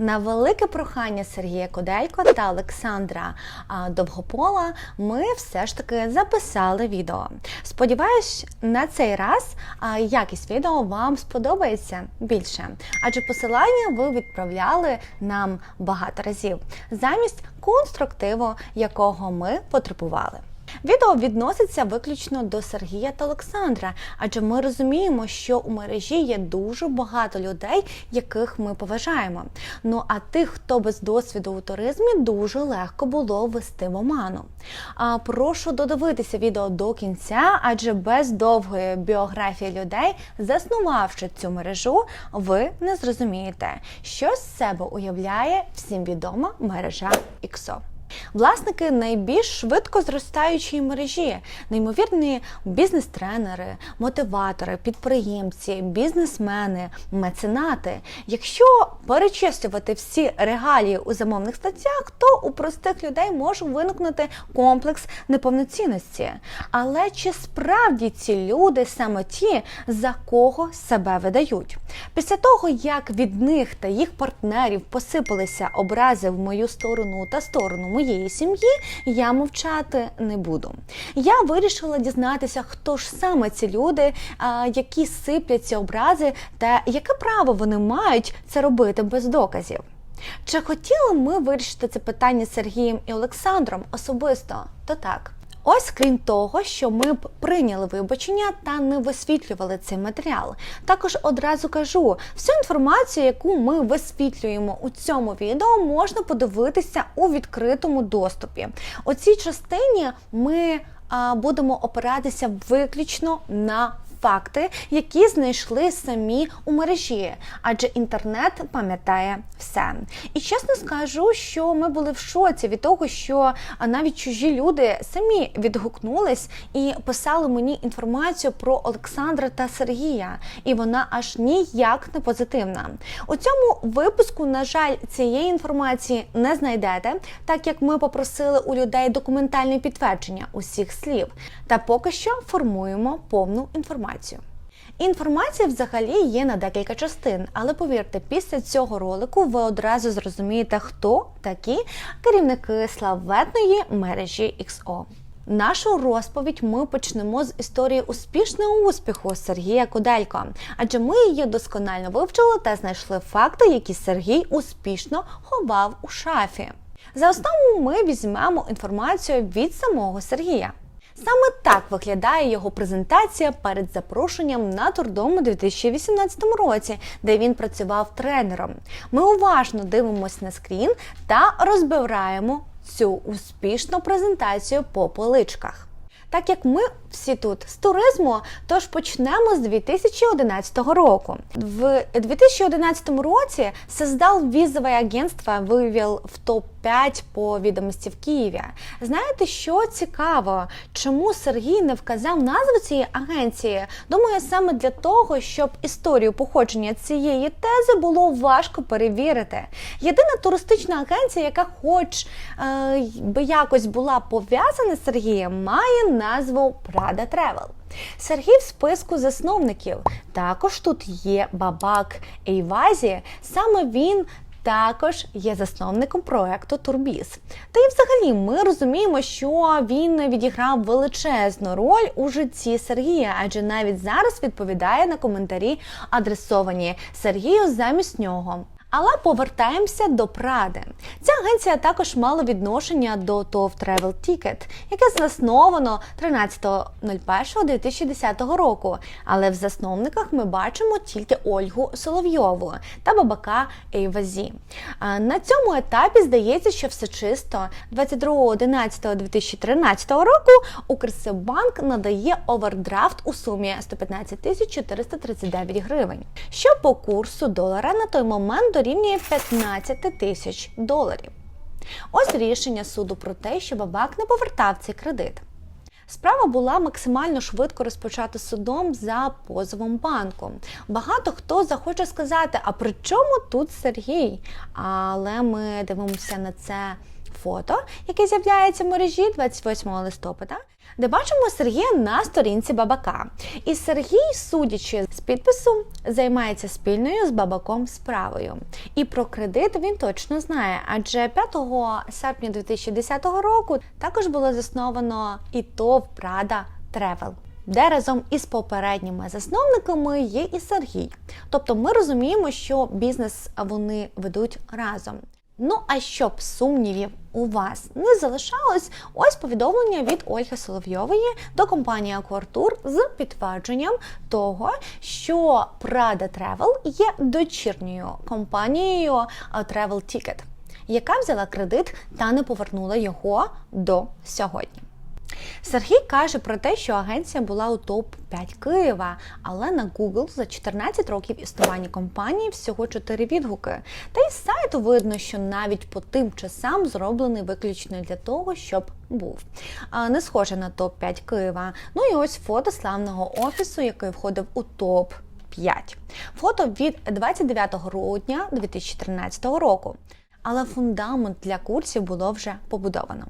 На велике прохання Сергія Коделько та Олександра Довгопола ми все ж таки записали відео. Сподіваюсь, на цей раз якість відео вам сподобається більше, адже посилання ви відправляли нам багато разів замість конструктиву, якого ми потребували. Відео відноситься виключно до Сергія та Олександра, адже ми розуміємо, що у мережі є дуже багато людей, яких ми поважаємо. Ну а тих, хто без досвіду у туризмі, дуже легко було ввести в оману. А прошу додивитися відео до кінця, адже без довгої біографії людей, заснувавши цю мережу, ви не зрозумієте, що з себе уявляє всім відома мережа XO. Власники найбільш швидко зростаючої мережі, неймовірні бізнес-тренери, мотиватори, підприємці, бізнесмени, меценати. Якщо перечислювати всі регалії у замовних статтях, то у простих людей може виникнути комплекс неповноцінності. Але чи справді ці люди саме ті, за кого себе видають? Після того, як від них та їх партнерів посипалися образи в мою сторону та сторону моєї сім'ї, я мовчати не буду. Я вирішила дізнатися, хто ж саме ці люди, які сиплять ці образи, та яке право вони мають це робити без доказів. Чи хотіли ми вирішити це питання з Сергієм і Олександром особисто? То так. Ось крім того, що ми б прийняли вибачення та не висвітлювали цей матеріал. Також одразу кажу, всю інформацію, яку ми висвітлюємо у цьому відео, можна подивитися у відкритому доступі. У цій частині ми будемо опиратися виключно на факти, які знайшли самі у мережі, адже інтернет пам'ятає все. І чесно скажу, що ми були в шоці від того, що навіть чужі люди самі відгукнулись і писали мені інформацію про Олександра та Сергія, і вона аж ніяк не позитивна. У цьому випуску, на жаль, цієї інформації не знайдете, так як ми попросили у людей документальне підтвердження усіх слів. Та поки що формуємо повну інформацію. Інформація взагалі є на декілька частин, але повірте, після цього ролику ви одразу зрозумієте, хто такі керівники славетної мережі XO. Нашу розповідь ми почнемо з історії успішного успіху Сергія Куделько, адже ми її досконально вивчили та знайшли факти, які Сергій успішно ховав у шафі. За основу ми візьмемо інформацію від самого Сергія. Саме так виглядає його презентація перед запрошенням на турдом у 2018 році, де він працював тренером. Ми уважно дивимося на скрін та розбираємо цю успішну презентацію по поличках. Так як ми всі тут з туризму, тож почнемо з 2011 року. В 2011 році создав візове агентство вивів в топ-5 по відомості в Києві. Знаєте, що цікаво, чому Сергій не вказав назву цієї агенції? Думаю, саме для того, щоб історію походження цієї тези було важко перевірити. Єдина туристична агенція, яка, хоч е, би якось була пов'язана з Сергієм, має назву Prada Travel. Сергій в списку засновників. Також тут є Бабак Ейвазі. Саме він. Також є засновником проекту Турбіз. Та й взагалі ми розуміємо, що він відіграв величезну роль у житті Сергія, адже навіть зараз відповідає на коментарі, адресовані Сергію замість нього. Але повертаємося до Пради. Ця агенція також мала відношення до TOV Travel Ticket, яке засновано 13.01.2010 року. Але в засновниках ми бачимо тільки Ольгу Соловйову та бабака Ейвазі. На цьому етапі здається, що все чисто 22.11.2013 року Укрсибанк надає овердрафт у сумі 115 439 гривень, що по курсу долара на той момент дорівнює 15 тисяч доларів. Ось рішення суду про те, що бабак не повертав цей кредит. Справа була максимально швидко розпочата судом за позовом банку. Багато хто захоче сказати, а при чому тут Сергій? Але ми дивимося на це фото, яке з'являється в мережі 28 листопада, де бачимо Сергія на сторінці бабака. І Сергій, судячи з підпису, займається спільною з бабаком справою. І про кредит він точно знає, адже 5 серпня 2010 року також було засновано і ТОВ Прада Тревел. Де разом із попередніми засновниками є і Сергій. Тобто ми розуміємо, що бізнес вони ведуть разом. Ну а щоб сумнівів у вас не залишалось, ось повідомлення від Ольги Соловйової до компанії Аквартур з підтвердженням того, що Prada Travel є дочірньою компанією Travel Ticket, яка взяла кредит та не повернула його до сьогодні. Сергій каже про те, що агенція була у топ-5 Києва, але на Google за 14 років існування компанії всього 4 відгуки. Та й з сайту видно, що навіть по тим часам зроблений виключно для того, щоб був. Не схоже на топ-5 Києва. Ну і ось фото славного офісу, який входив у топ. 5. Фото від 29 грудня 2013 року. Але фундамент для курсів було вже побудовано.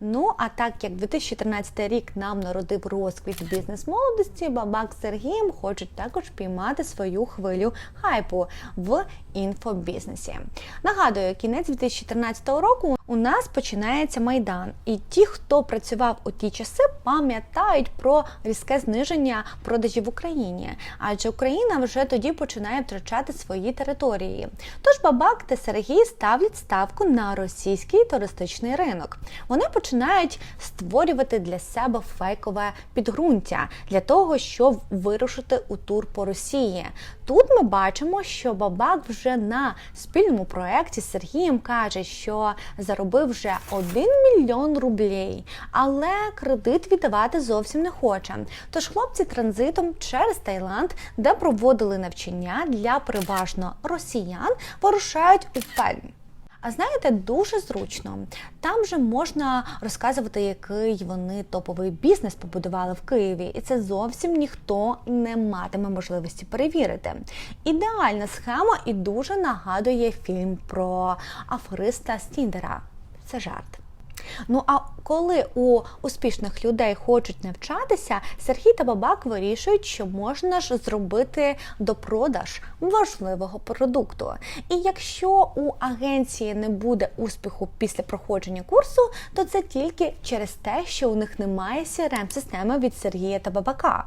Ну а так як 2013 рік нам народив розквіт бізнес молодості, бабак Сергієм хочуть також піймати свою хвилю хайпу в інфобізнесі. Нагадую, кінець 2014 року у нас починається майдан, і ті, хто працював у ті часи, пам'ятають про різке зниження продажів в Україні, адже Україна вже тоді починає втрачати свої території. Тож бабак та Сергій ставлять ставку на російський туристичний ринок. Вони починають створювати для себе фейкове підґрунтя для того, щоб вирушити у тур по Росії. Тут ми бачимо, що бабак вже на спільному проєкті з Сергієм каже, що заробив вже 1 мільйон рублей, але кредит віддавати зовсім не хоче. Тож хлопці транзитом через Таїланд, де проводили навчання для переважно росіян, порушають у Пельм. А знаєте, дуже зручно. Там же можна розказувати, який вони топовий бізнес побудували в Києві, і це зовсім ніхто не матиме можливості перевірити. Ідеальна схема і дуже нагадує фільм про афериста Стіндера. Це жарт. Ну а коли у успішних людей хочуть навчатися, Сергій та Бабак вирішують, що можна ж зробити допродаж важливого продукту. І якщо у агенції не буде успіху після проходження курсу, то це тільки через те, що у них немає crm системи від Сергія та Бабака.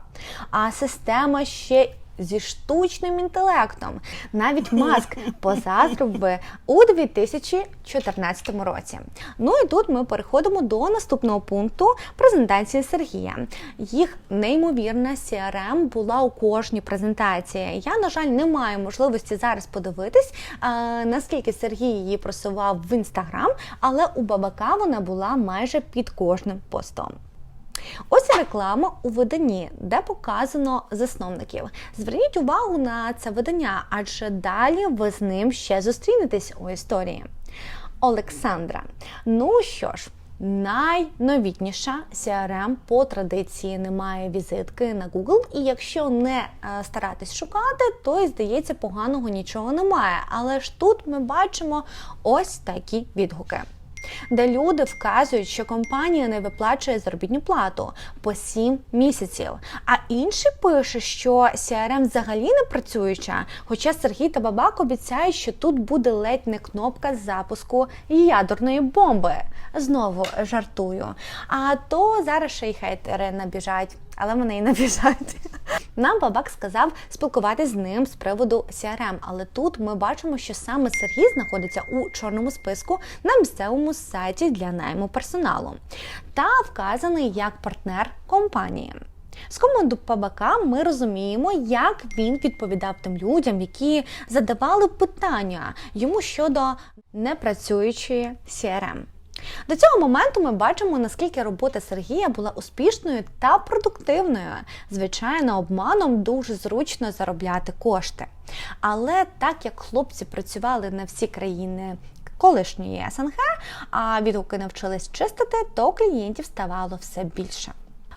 А система ще зі штучним інтелектом. Навіть маск позаздрив би у 2014 році. Ну і тут ми переходимо до наступного пункту презентації Сергія. Їх неймовірна CRM була у кожній презентації. Я, на жаль, не маю можливості зараз подивитись, наскільки Сергій її просував в інстаграм, але у бабака вона була майже під кожним постом. Ось реклама у виданні, де показано засновників. Зверніть увагу на це видання, адже далі ви з ним ще зустрінетесь у історії. Олександра. Ну що ж. Найновітніша CRM по традиції немає візитки на Google, і якщо не е, старатись шукати, то здається, поганого нічого немає. Але ж тут ми бачимо ось такі відгуки де люди вказують, що компанія не виплачує заробітну плату по 7 місяців. А інший пише, що CRM взагалі не працююча. Хоча Сергій та Бабак обіцяють, що тут буде ледь не кнопка запуску ядерної бомби. Знову жартую. А то зараз ще й хейтери набіжать але вони і набіжать. Нам бабак сказав спілкуватись з ним з приводу CRM, але тут ми бачимо, що саме Сергій знаходиться у чорному списку на місцевому сайті для найму персоналу та вказаний як партнер компанії. З команду Пабака ми розуміємо, як він відповідав тим людям, які задавали питання йому щодо непрацюючої CRM. До цього моменту ми бачимо, наскільки робота Сергія була успішною та продуктивною. Звичайно, обманом дуже зручно заробляти кошти. Але так як хлопці працювали на всі країни. Колишньої СНГ, а відгуки навчились чистити, то клієнтів ставало все більше.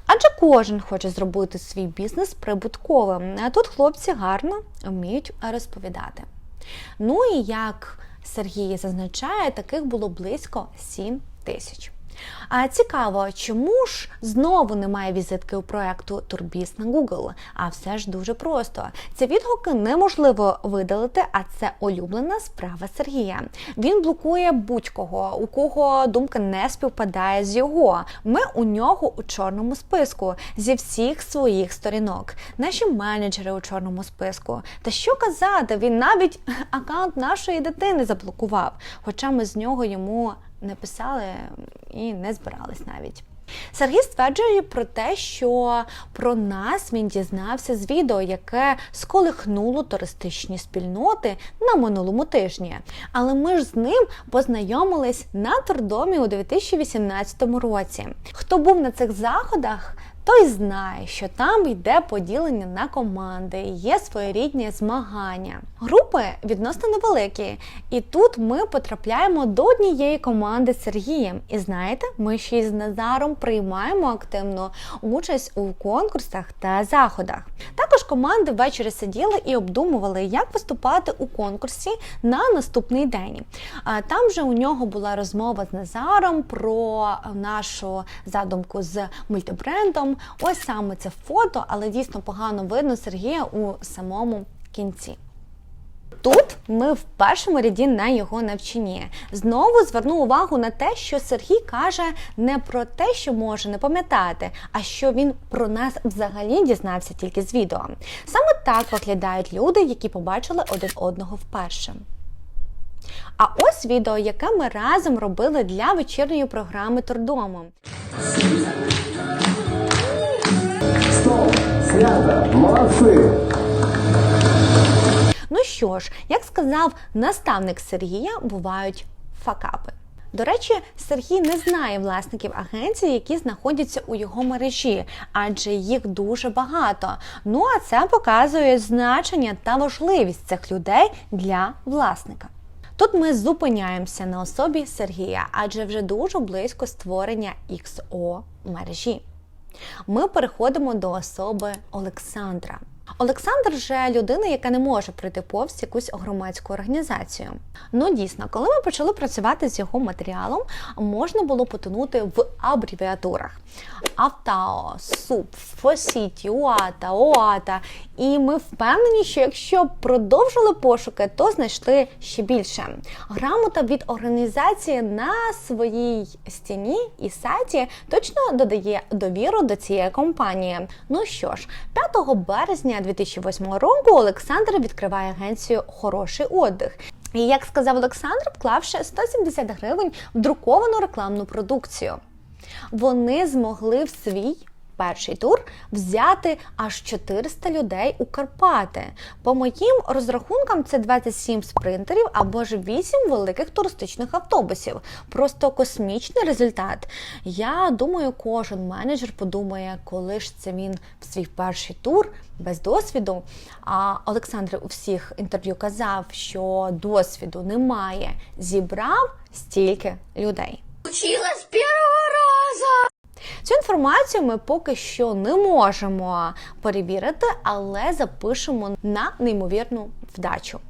Адже кожен хоче зробити свій бізнес прибутковим. Тут хлопці гарно вміють розповідати. Ну і як Сергій зазначає, таких було близько 7 тисяч. А цікаво, чому ж знову немає візитки у проекту Турбіс на Google? А все ж дуже просто. Ці відгуки неможливо видалити, а це улюблена справа Сергія. Він блокує будь-кого, у кого думка не співпадає з його. Ми у нього у чорному списку зі всіх своїх сторінок. Наші менеджери у чорному списку. Та що казати, він навіть аккаунт нашої дитини заблокував, хоча ми з нього йому не писали і не збирались навіть. Сергій стверджує про те, що про нас він дізнався з відео, яке сколихнуло туристичні спільноти на минулому тижні. Але ми ж з ним познайомились на турдомі у 2018 році. Хто був на цих заходах? Той знає, що там йде поділення на команди, є своєрідні змагання. Групи відносно невеликі, і тут ми потрапляємо до однієї команди з Сергієм. І знаєте, ми ще й з Назаром приймаємо активну участь у конкурсах та заходах. Також команди ввечері сиділи і обдумували, як виступати у конкурсі на наступний день. Там же у нього була розмова з Назаром про нашу задумку з мультибрендом. Ось саме це фото, але дійсно погано видно Сергія у самому кінці. Тут ми в першому ряді на його навчанні. Знову зверну увагу на те, що Сергій каже не про те, що може не пам'ятати, а що він про нас взагалі дізнався тільки з відео. Саме так виглядають люди, які побачили один одного вперше. А ось відео, яке ми разом робили для вечірньої програми Тордому. Стоп! Снято! Молодцы! Ну що ж, як сказав наставник Сергія, бувають факапи. До речі, Сергій не знає власників агенцій, які знаходяться у його мережі, адже їх дуже багато. Ну а це показує значення та важливість цих людей для власника. Тут ми зупиняємося на особі Сергія, адже вже дуже близько створення XO мережі. Ми переходимо до особи Олександра. Олександр вже людина, яка не може пройти повз якусь громадську організацію. Ну дійсно, коли ми почали працювати з його матеріалом, можна було потонути в абревіатурах: Автао, СУП, ФОСІТ, УАТА, ОАТА. І ми впевнені, що якщо продовжили пошуки, то знайшли ще більше. Грамота від організації на своїй стіні і сайті точно додає довіру до цієї компанії. Ну що ж, 5 березня 2008 року Олександр відкриває агенцію Хороший отдих. І як сказав Олександр, вклавши 170 гривень в друковану рекламну продукцію. Вони змогли в свій перший тур взяти аж 400 людей у Карпати. По моїм розрахункам, це 27 спринтерів або ж 8 великих туристичних автобусів. Просто космічний результат. Я думаю, кожен менеджер подумає, коли ж це він в свій перший тур без досвіду. А Олександр у всіх інтерв'ю казав, що досвіду немає. Зібрав стільки людей. Училась с первого раза. Цю інформацію ми поки що не можемо перевірити, але запишемо на неймовірну вдачу.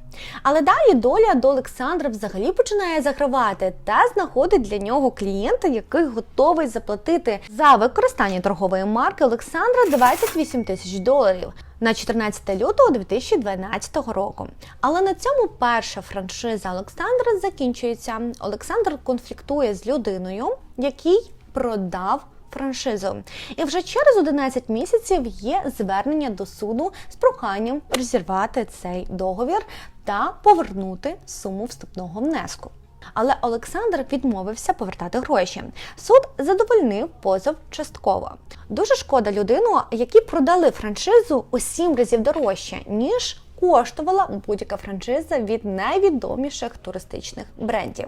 Але далі доля до Олександра взагалі починає загравати та знаходить для нього клієнта, який готовий заплатити за використання торгової марки Олександра 28 тисяч доларів на 14 лютого 2012 року. Але на цьому перша франшиза Олександра закінчується. Олександр конфліктує з людиною, який продав франшизу. І вже через 11 місяців є звернення до суду з проханням розірвати цей договір та повернути суму вступного внеску. Але Олександр відмовився повертати гроші. Суд задовольнив позов частково. Дуже шкода людину, які продали франшизу у сім разів дорожче, ніж коштувала будь-яка франшиза від найвідоміших туристичних брендів.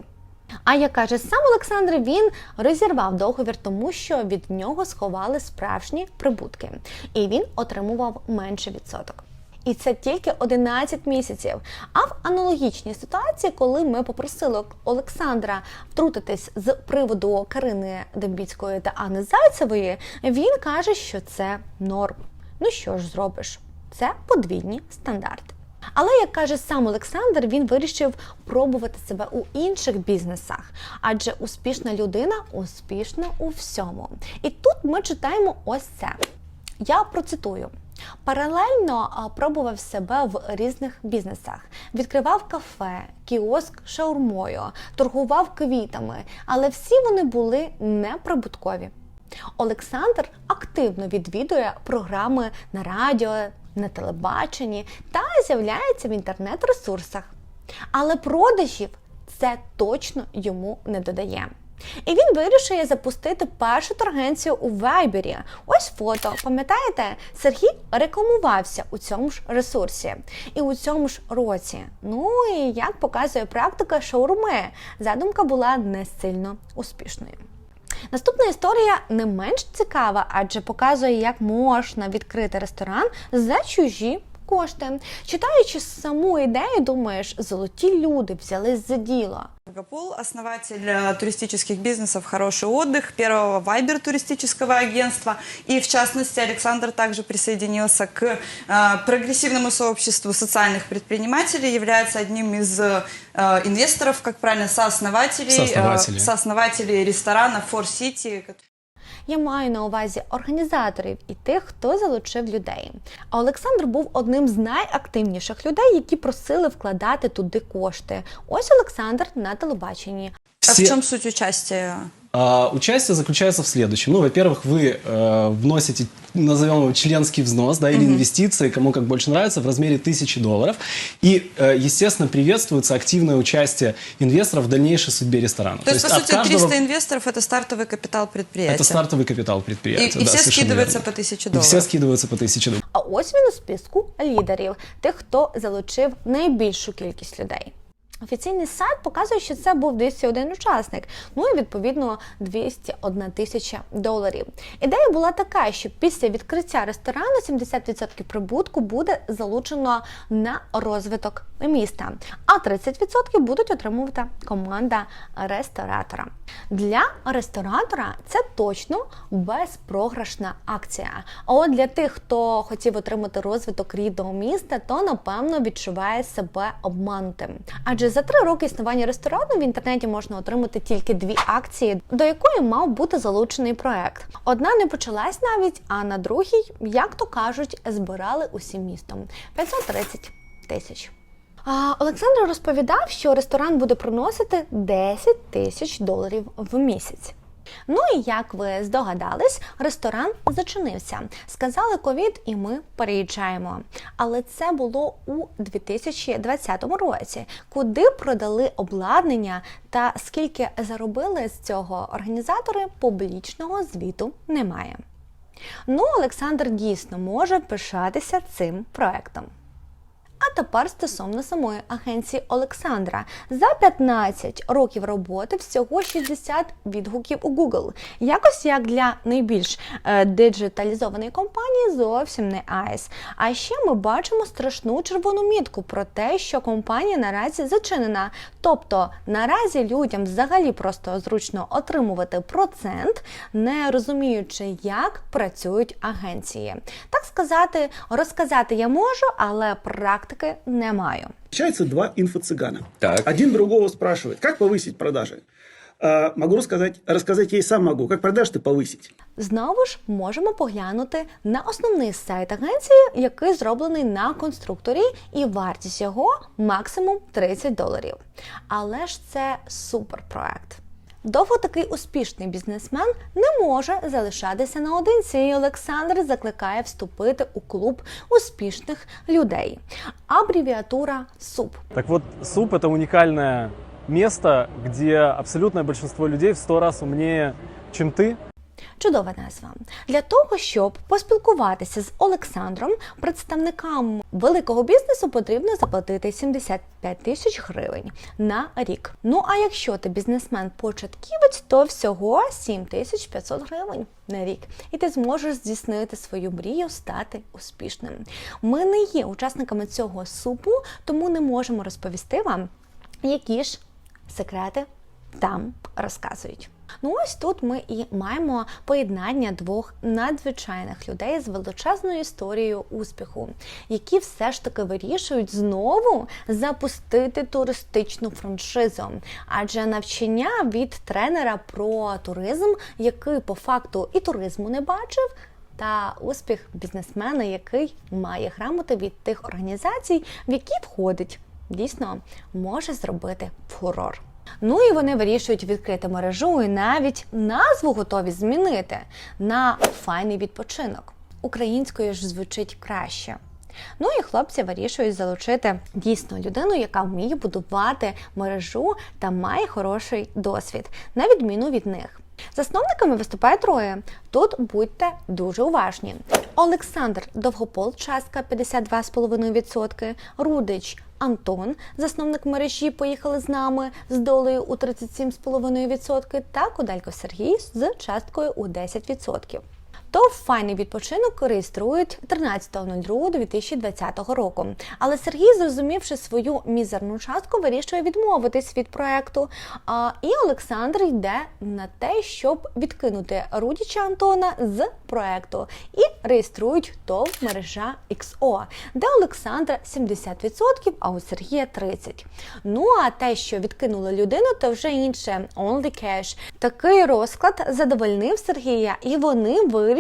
А як каже сам Олександр, він розірвав договір, тому що від нього сховали справжні прибутки, і він отримував менше відсоток. І це тільки 11 місяців. А в аналогічній ситуації, коли ми попросили Олександра втрутитись з приводу Карини Дембіцької та Анни Зайцевої, він каже, що це норм. Ну що ж зробиш? Це подвійні стандарти. Але як каже сам Олександр, він вирішив пробувати себе у інших бізнесах, адже успішна людина успішна у всьому. І тут ми читаємо ось це. Я процитую. Паралельно пробував себе в різних бізнесах. Відкривав кафе, кіоск шаурмою, торгував квітами, але всі вони були неприбуткові. Олександр активно відвідує програми на радіо, на телебаченні та з'являється в інтернет-ресурсах. Але продажів це точно йому не додає. І він вирішує запустити першу торгенцію у Вайбері. Ось фото. Пам'ятаєте, Сергій рекламувався у цьому ж ресурсі і у цьому ж році. Ну і як показує практика шаурми, задумка була не сильно успішною. Наступна історія не менш цікава, адже показує, як можна відкрити ресторан за чужі кошти. Читаючи саму ідею, думаєш, золоті люди взялись за діло. Долгопол, основатель э, туристических бизнесов «Хороший отдых», первого вайбер туристического агентства. И, в частности, Александр также присоединился к э, прогрессивному сообществу социальных предпринимателей, является одним из э, инвесторов, как правильно, сооснователей, Сооснователей. э, сооснователей ресторана «Фор Сити», Я маю на увазі організаторів і тих, хто залучив людей. А Олександр був одним з найактивніших людей, які просили вкладати туди кошти. Ось Олександр на телебаченні. А в чому суть участия? А, участие заключается в следующем. Ну, во-первых, вы э, вносите, назовем его членский взнос, да, или инвестиции, кому как больше нравится, в размере тысячи долларов. И, э, естественно, приветствуется активное участие инвесторов в дальнейшей судьбе ресторана. То, есть, по от сути, 300 каждого- инвесторов – это стартовый капитал предприятия. Это стартовый капитал И, предприятия. и да, все совершенно скидываются верно. по 1000 И долларов. все скидываются по тысяче долларов. А ось він у списку лідерів, тих, хто залучив найбільшу кількість людей. Офіційний сайт показує, що це був 201 учасник, ну і відповідно 201 тисяча доларів. Ідея була така, що після відкриття ресторану 70% прибутку буде залучено на розвиток міста, а 30% будуть отримувати команда ресторатора. Для ресторатора це точно безпрограшна акція. А от для тих, хто хотів отримати розвиток рідного міста, то напевно відчуває себе обманутим. Адже за три роки існування ресторану в інтернеті можна отримати тільки дві акції, до якої мав бути залучений проект. Одна не почалась навіть, а на другій, як то кажуть, збирали усім містом 530 тисяч. Олександр розповідав, що ресторан буде приносити 10 тисяч доларів в місяць. Ну і як ви здогадались, ресторан зачинився. Сказали ковід, і ми переїжджаємо. Але це було у 2020 році, куди продали обладнання та скільки заробили з цього організатори, публічного звіту немає. Ну, Олександр дійсно може пишатися цим проектом. А тепер стосовно самої агенції Олександра. За 15 років роботи всього 60 відгуків у Google. Якось як для найбільш е, диджиталізованої компанії зовсім не айс. А ще ми бачимо страшну червону мітку про те, що компанія наразі зачинена. Тобто наразі людям взагалі просто зручно отримувати процент, не розуміючи, як працюють агенції. Так сказати, розказати я можу, але практики не маю. Встречаются два инфо-цыгана. Так. Один другого спрашивает, как повысить продажи? А, могу рассказать, рассказать я и сам могу, как продажи-то повысить. Знову ж можемо поглянути на основний сайт агенції, який зроблений на конструкторі, і вартість його максимум 30 доларів. Але ж це суперпроект. Довго такий успішний бізнесмен не може залишатися наодинці, і Олександр закликає вступити у клуб успішних людей. Абревіатура СУП. Так от СУП це унікальне місце, де абсолютне більшість людей в сто раз умніє, ніж ты. Чудова назва для того, щоб поспілкуватися з Олександром, представникам великого бізнесу потрібно заплатити 75 тисяч гривень на рік. Ну а якщо ти бізнесмен-початківець, то всього 7500 гривень на рік, і ти зможеш здійснити свою мрію стати успішним. Ми не є учасниками цього супу, тому не можемо розповісти вам, які ж секрети там розказують. Ну ось тут ми і маємо поєднання двох надзвичайних людей з величезною історією успіху, які все ж таки вирішують знову запустити туристичну франшизу. Адже навчання від тренера про туризм, який по факту і туризму не бачив. Та успіх бізнесмена, який має грамоти від тих організацій, в які входить, дійсно може зробити фурор. Ну і вони вирішують відкрити мережу і навіть назву готові змінити на файний відпочинок. Українською ж звучить краще. Ну і хлопці вирішують залучити дійсно людину, яка вміє будувати мережу та має хороший досвід, на відміну від них. Засновниками виступає троє. Тут будьте дуже уважні. Олександр Довгопол, частка 52,5%, Рудич Антон, засновник мережі, поїхали з нами з долею у 37,5% та Кудалько Сергій з часткою у 10%. То файний відпочинок реєструють 13.02.2020 року. Але Сергій, зрозумівши свою мізерну частку, вирішує відмовитись від проекту. І Олександр йде на те, щоб відкинути Рудіча Антона з проекту і реєструють ТОВ мережа XO, де Олександра 70%, а у Сергія 30%. Ну а те, що відкинули людину, то вже інше only cash. Такий розклад задовольнив Сергія, і вони вирішили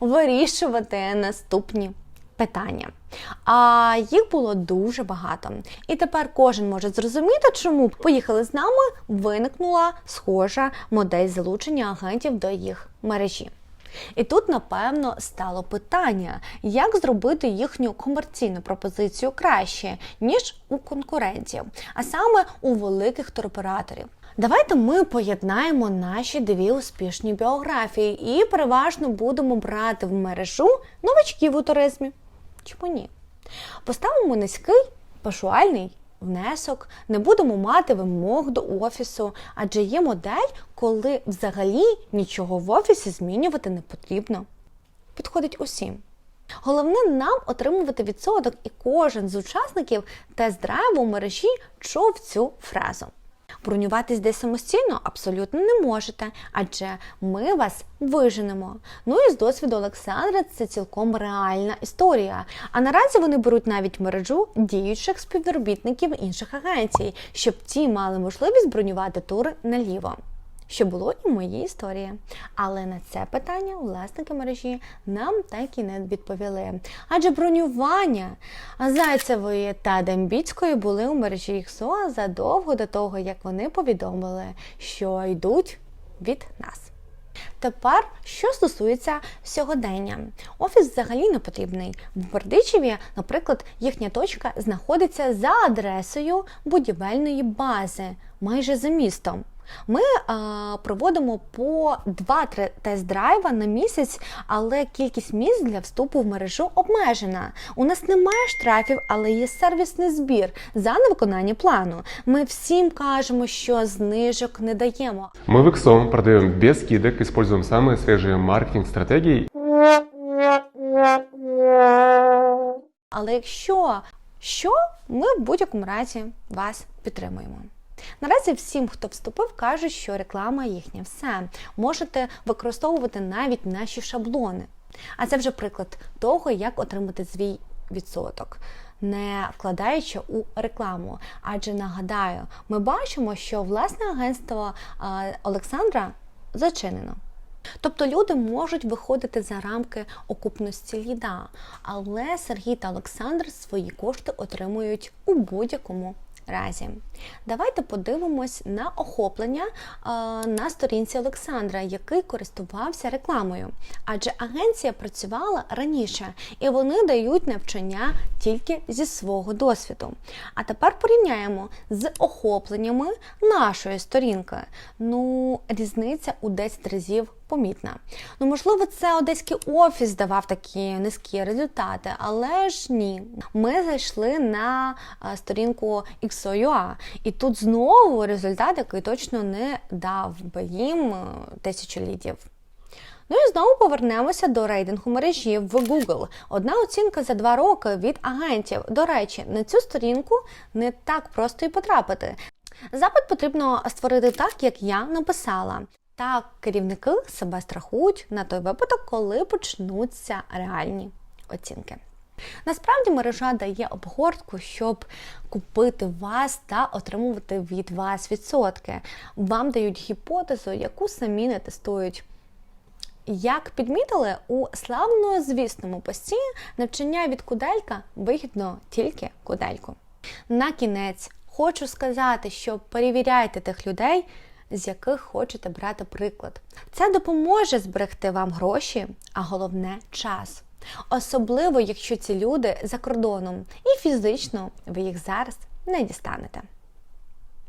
вирішувати наступні питання. А їх було дуже багато. І тепер кожен може зрозуміти, чому поїхали з нами, виникнула схожа модель залучення агентів до їх мережі. І тут, напевно, стало питання, як зробити їхню комерційну пропозицію краще, ніж у конкурентів, а саме у великих туроператорів. Давайте ми поєднаємо наші дві успішні біографії і переважно будемо брати в мережу новачків у туризмі. Чому ні? Поставимо низький пошуальний внесок, не будемо мати вимог до офісу, адже є модель, коли взагалі нічого в офісі змінювати не потрібно. Підходить усім. Головне нам отримувати відсоток, і кожен з учасників тест-драйву в мережі чув цю фразу. Бронюватись десь самостійно абсолютно не можете, адже ми вас виженемо. Ну і з досвіду Олександра це цілком реальна історія. А наразі вони беруть навіть мережу діючих співробітників інших агенцій, щоб ті мали можливість бронювати тури наліво. Що було і в моїй історії. Але на це питання власники мережі нам так і не відповіли. Адже бронювання Зайцевої та Дембіцької були у мережі ХСО задовго до того, як вони повідомили, що йдуть від нас. Тепер, що стосується сьогодення, офіс взагалі не потрібний. В Бердичеві, наприклад, їхня точка знаходиться за адресою будівельної бази, майже за містом. Ми а, проводимо по 2-3 тест-драйва на місяць, але кількість місць для вступу в мережу обмежена. У нас немає штрафів, але є сервісний збір за невиконання плану. Ми всім кажемо, що знижок не даємо. Мы в XOM продаем без скидок, используем самые свежие маркетинг-стратегии Але якщо що, ми в будь-якому разі вас підтримуємо. Наразі всім, хто вступив, кажуть, що реклама їхня все. Можете використовувати навіть наші шаблони. А це вже приклад того, як отримати свій відсоток, не вкладаючи у рекламу. Адже нагадаю, ми бачимо, що власне агентство Олександра зачинено. Тобто люди можуть виходити за рамки окупності ліда, але Сергій та Олександр свої кошти отримують у будь-якому разі. Давайте подивимось на охоплення е, на сторінці Олександра, який користувався рекламою. Адже агенція працювала раніше і вони дають навчання тільки зі свого досвіду. А тепер порівняємо з охопленнями нашої сторінки. Ну, різниця у 10 разів помітна. Ну, можливо, це одеський офіс давав такі низькі результати, але ж ні. Ми зайшли на е, сторінку XOUA, і тут знову результат, який точно не дав би їм е, тисячу лідів. Ну і знову повернемося до рейтингу мережі в Google. Одна оцінка за два роки від агентів. До речі, на цю сторінку не так просто і потрапити. Запит потрібно створити так, як я написала. Та керівники себе страхують на той випадок, коли почнуться реальні оцінки. Насправді мережа дає обгортку, щоб купити вас та отримувати від вас відсотки. Вам дають гіпотезу, яку самі не тестують. Як підмітили, у славно звісному пості навчання від куделька вигідно тільки кудельку. На кінець хочу сказати, що перевіряйте тих людей, з яких хочете брати приклад. Це допоможе зберегти вам гроші, а головне час. Особливо, якщо ці люди за кордоном і фізично ви їх зараз не дістанете.